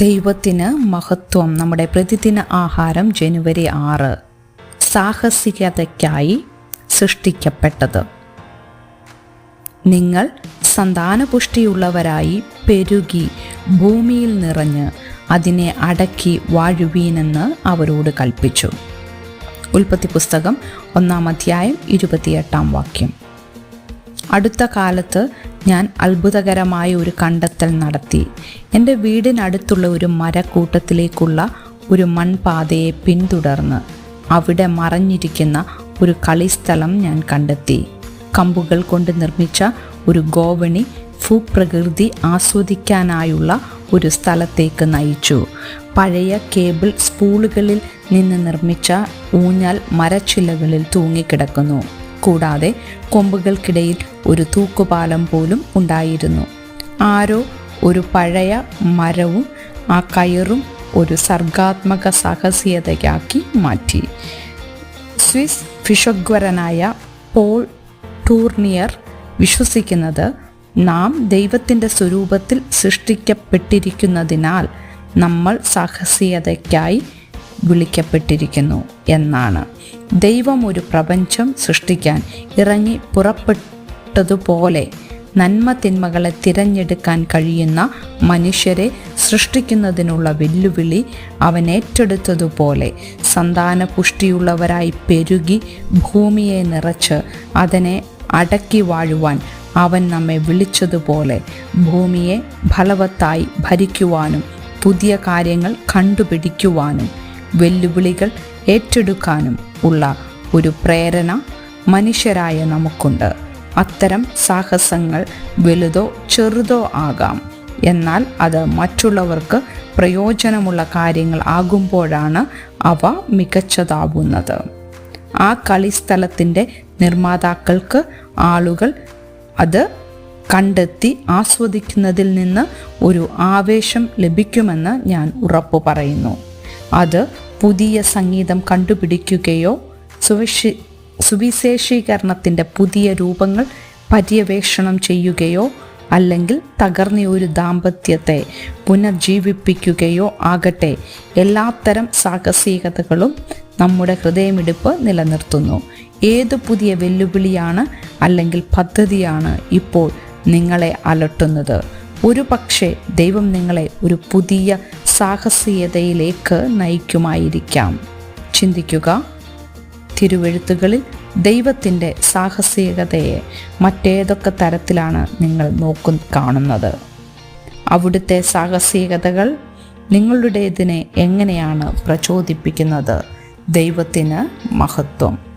ദൈവത്തിന് മഹത്വം നമ്മുടെ പ്രതിദിന ആഹാരം ജനുവരി ആറ് സാഹസികതയ്ക്കായി സൃഷ്ടിക്കപ്പെട്ടത്. നിങ്ങൾ സന്താനപുഷ്ടിയുള്ളവരായി പെരുകി ഭൂമിയിൽ നിറഞ്ഞ് അതിനെ അടക്കി വാഴുവീനെന്ന് അവരോട് കൽപ്പിച്ചു. ഉൽപ്പത്തി പുസ്തകം ഒന്നാം അധ്യായം ഇരുപത്തിയെട്ടാം വാക്യം. അടുത്ത കാലത്ത് ഞാൻ അത്ഭുതകരമായ ഒരു കണ്ടെത്തൽ നടത്തി. എന്റെ വീടിനടുത്തുള്ള ഒരു മരക്കൂട്ടത്തിലേക്കുള്ള ഒരു മൺപാതയെ പിന്തുടർന്ന് അവിടെ മറഞ്ഞിരിക്കുന്ന ഒരു കളിസ്ഥലം ഞാൻ കണ്ടെത്തി. കമ്പുകൾ കൊണ്ട് നിർമ്മിച്ച ഒരു ഗോവണി ഭൂപ്രകൃതി ആസ്വദിക്കാനായുള്ള ഒരു സ്ഥലത്തേക്ക് നയിച്ചു. പഴയ കേബിൾ സ്പൂളുകളിൽ നിന്ന് നിർമ്മിച്ച ഊഞ്ഞാൽ മരച്ചില്ലകളിൽ തൂങ്ങിക്കിടക്കുന്നു. കൂടാതെ കൊമ്പുകൾക്കിടയിൽ ഒരു തൂക്കുപാലം പോലും ഉണ്ടായിരുന്നു. ആരോ ഒരു പഴയ മരവും ആ കയറും ഒരു സർഗാത്മക സാഹസികതയാക്കി മാറ്റി. സ്വിസ് ഫിഷഗ്വരനായ പോൾ ടൂർണിയർ വിശ്വസിക്കുന്നത് നാം ദൈവത്തിന്റെ സ്വരൂപത്തിൽ സൃഷ്ടിക്കപ്പെട്ടിരിക്കുന്നതിനാൽ നമ്മൾ സാഹസികതയ്ക്കായി വിളിക്കപ്പെട്ടിരിക്കുന്നു എന്നാണ്. ദൈവം ഒരു പ്രപഞ്ചം സൃഷ്ടിക്കാൻ ഇറങ്ങി പുറപ്പെട്ടതുപോലെ നന്മ തിന്മകളെ തിരഞ്ഞെടുക്കാൻ കഴിയുന്ന മനുഷ്യരെ സൃഷ്ടിക്കുന്നതിനുള്ള വെല്ലുവിളി അവൻ ഏറ്റെടുത്തതുപോലെ സന്താന പുഷ്ടിയുള്ളവരായി പെരുകി ഭൂമിയെ നിറച്ച് അതിനെ അടക്കി വാഴുവാൻ അവൻ നമ്മെ വിളിച്ചതുപോലെ ഭൂമിയെ ഫലവത്തായി ഭരിക്കുവാനും പുതിയ കാര്യങ്ങൾ കണ്ടുപിടിക്കുവാനും വെല്ലുവിളികൾ ഏറ്റെടുക്കാനും ഉള്ള ഒരു പ്രേരണ മനുഷ്യരായ നമുക്കുണ്ട്. അത്തരം സാഹസങ്ങൾ വലുതോ ചെറുതോ ആകാം. എന്നാൽ അത് മറ്റുള്ളവർക്ക് പ്രയോജനമുള്ള കാര്യങ്ങൾ ആകുമ്പോഴാണ് അവ മികച്ചതാവുന്നത്. ആ കളിസ്ഥലത്തിന്റെ നിർമ്മാതാക്കൾക്ക് ആളുകൾ അത് കണ്ടെത്തി ആസ്വദിക്കുന്നതിൽ നിന്ന് ഒരു ആവേശം ലഭിക്കുമെന്ന് ഞാൻ ഉറപ്പു പറയുന്നു അത് പുതിയ സംഗീതം കണ്ടുപിടിക്കുകയോ സുവിശി സുവിശേഷീകരണത്തിന്റെ പുതിയ രൂപങ്ങൾ പര്യവേഷണം ചെയ്യുകയോ അല്ലെങ്കിൽ തകർന്ന ഒരു ദാമ്പത്യത്തെ പുനർജീവിപ്പിക്കുകയോ ആകട്ടെ എല്ലാത്തരം സാഹസികതകളും നമ്മുടെ ഹൃദയമിടിപ്പ് നിലനിർത്തുന്നു. ഏത് പുതിയ വെല്ലുവിളിയാണ് അല്ലെങ്കിൽ പദ്ധതിയാണ് ഇപ്പോൾ നിങ്ങളെ അലട്ടുന്നത്? ഒരു പക്ഷേ ദൈവം നിങ്ങളെ ഒരു പുതിയ സാഹസികതയിലേക്ക് നയിക്കുമായിരിക്കാം. ചിന്തിക്കുക. തിരുവെഴുത്തുകളിൽ ദൈവത്തിന്റെ സാഹസികതയെ മറ്റേതൊക്കെ തരത്തിലാണ് നിങ്ങൾ നോക്കു കാണുന്നത്? അവിടുത്തെ സാഹസികതകൾ നിങ്ങളുടേതിനെ എങ്ങനെയാണ് പ്രചോദിപ്പിക്കുന്നത്? ദൈവത്തിന് മഹത്വം.